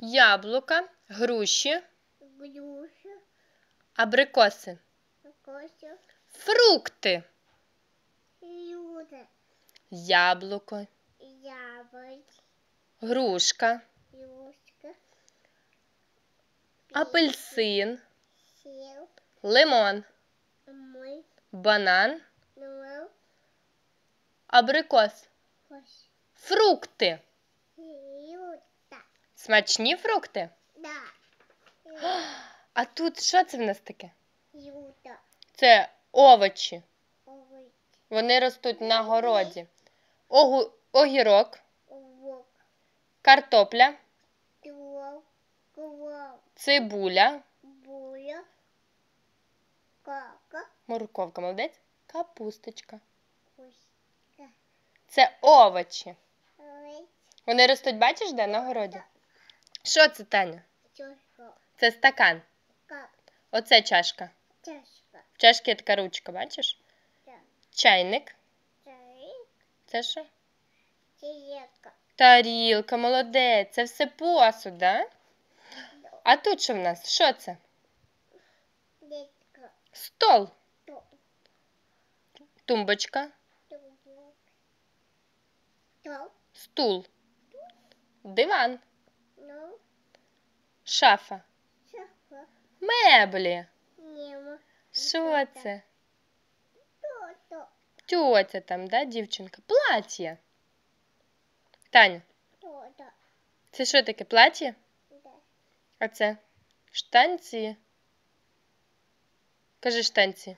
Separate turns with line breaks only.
яблука, груші,
Груша.
абрикоси.
Кося.
Фрукти.
Люда.
Яблуко,
Яблоко.
грушка,
Юшка.
апельсин,
Сів.
лимон,
Ми.
банан,
Ну.
абрикос. Фрукти. Смачні фрукти.
Да.
А тут що це в нас таке?
Люда.
Це овочі.
Овоч.
Вони ростуть на городі. Огу... Огірок,
Овок.
картопля.
Кров.
цибуля,
Буля. Кака.
морковка, молодець, капусточка.
Коська.
Це овочі.
Ой.
Вони ростуть, бачиш, де на городі? Що це, Таня?
Чашка.
Це стакан.
Как.
Оце чашка.
Чашка.
В чашки є така ручка, бачиш?
Так.
Чайник.
Чай.
Це що?
Чаєка.
Тарілка, молодець. Це все посуд, да? А тут що в нас? Що це?
Дітка.
Стол,
То.
тумбочка, стул, диван. Шафа,
Шафа.
меблі.
Нема.
Що це?
То.
Тьотя там, да, дівчинка? Плаття. Таня.
То.
це що таке плаття?
Да.
А це штанці. Кажи штанці.